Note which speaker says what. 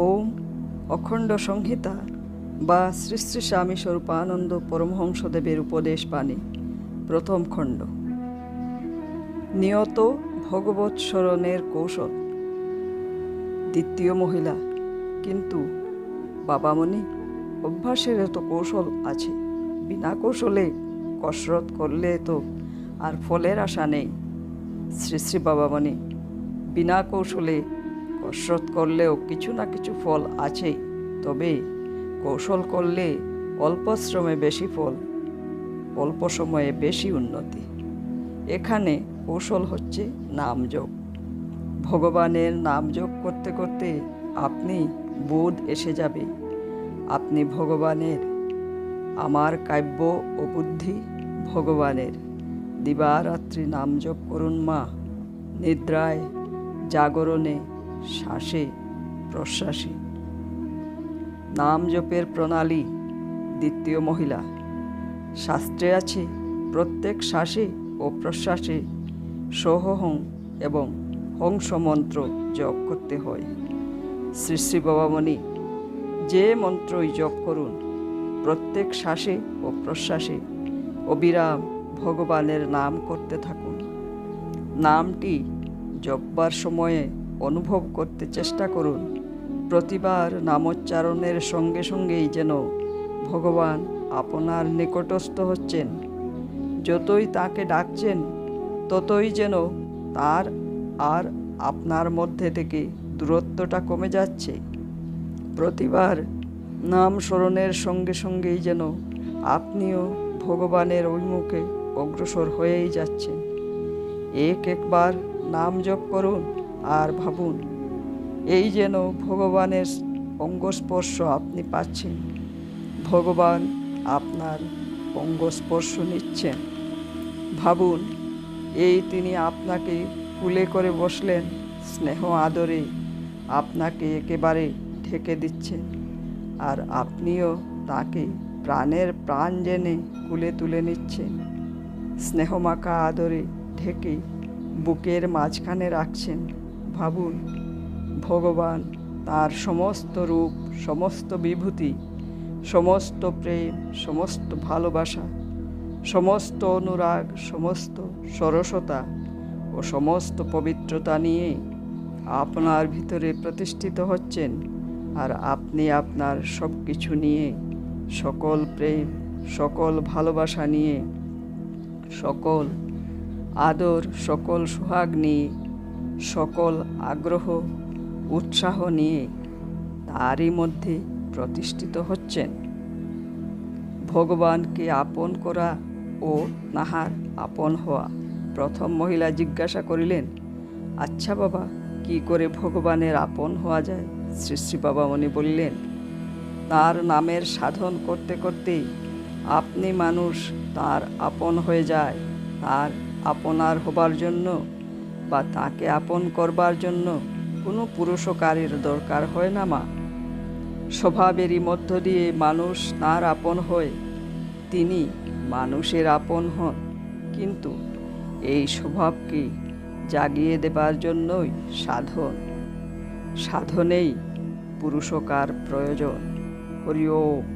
Speaker 1: ওম অখণ্ড সংহিতা বা শ্রী শ্রী স্বামী স্বরূপানন্দ পরমহংসদেবের উপদেশ বাণী প্রথম খণ্ড। নিয়ত ভগবত স্মরণের কৌশল। দ্বিতীয় মহিলা, কিন্তু বাবামণি, অভ্যাসের তো কৌশল আছে, বিনা কৌশলে কসরত করলে তো আর ফলের আশা নেই। শ্রী শ্রী বাবামণি, বিনা কৌশলে কসরত করলেও কিছু না কিছু ফল আছেই। তবে কৌশল করলে অল্প শ্রমে বেশি ফল, অল্প সময়ে বেশি উন্নতি। এখানে কৌশল হচ্ছে নামযোগ। ভগবানের নামযোগ করতে করতে আপনি বোধ এসে যাবে। আপনি ভগবানের, আমার কাব্য ও বুদ্ধি ভগবানের। দিবারাত্রি নাম জপ করুন মা, নিদ্রায় জাগরণে শ্বাসে, প্রশ্বাসে। নাম জপের প্রণালী, দ্বিতীয় মহিলা। শাস্ত্রে আছে, প্রত্যেক শ্বাসে ও প্রশ্বাসে সহহং এবং হংস মন্ত্র জপ করতে হয়। শ্রী শ্রী বাবামণি, যে মন্ত্রই জপ করুন, প্রত্যেক শ্বাসে ও প্রশ্বাসে অবিরাম ভগবানের নাম করতে থাকুন। নামটি জপবার সময়ে অনুভব করতে চেষ্টা করুন। প্রতিবার নামোচ্চারণের সঙ্গে সঙ্গেই যেন ভগবান আপনার নিকটস্থ হচ্ছেন। যতই তাকে ডাকছেন, ততই যেন তার আর আপনার মধ্যে থেকে দূরত্বটা কমে যাচ্ছে। প্রতিবার নাম স্মরণের সঙ্গে সঙ্গেই যেন আপনিও ভগবানের অভিমুখে অগ্রসর হয়েই যাচ্ছেন। এক একবার নাম জপ করুন আর ভাবুন, এই যেন ভগবানের অঙ্গস্পর্শ আপনি পাচ্ছেন। ভগবান আপনার অঙ্গস্পর্শ নিচ্ছেন। ভাবুন, এই তিনি আপনাকে কুলে করে বসলেন, স্নেহ আদরে আপনাকে একেবারে ঢেকে দিচ্ছেন। আর আপনিও তাকে প্রাণের প্রাণ জেনে কুলে তুলে নিচ্ছেন। স্নেহমাখা আদরে ঢেকে বুকের মাঝখানে রাখছেন। ভাবুন, ভগবান তার সমস্ত রূপ, সমস্ত বিভূতি, সমস্ত প্রেম, সমস্ত ভালোবাসা, সমস্ত অনুরাগ, সমস্ত সরসতা ও সমস্ত পবিত্রতা নিয়ে আপনার ভিতরে প্রতিষ্ঠিত হচ্ছেন আর আপনি আপনার সব কিছু নিয়ে সকল প্রেম, সকল ভালোবাসা নিয়ে সকল আদর, সকল সোহাগ নিয়ে সকল আগ্রহ, উৎসাহ নিয়ে তারই মধ্যে প্রতিষ্ঠিত হচ্ছেন। ভগবানকে আপন করা ও নাহার আপন হওয়া প্রথম মহিলা জিজ্ঞাসা করিলেন আচ্ছা বাবা, কি করে ভগবানের আপন হওয়া যায়? শ্রী শ্রী বাবা বাবামণি বললেন, তার নামের সাধন করতে করতে আপনি মানুষ তার আপন হয়ে যায়, তার আপনার হবার জন্য বা তাকে আপন করবার জন্য কোনো পুরুষকারীর দরকার হয় না, মা। স্বভাবেরই মধ্য দিয়ে মানুষ তার আপন হয়, তিনি মানুষের আপন হন। কিন্তু এই স্বভাবকে জাগিয়ে দেবার জন্যই সাধন। সাধনেই পুরুষকার প্রয়োজন। হরি ওম।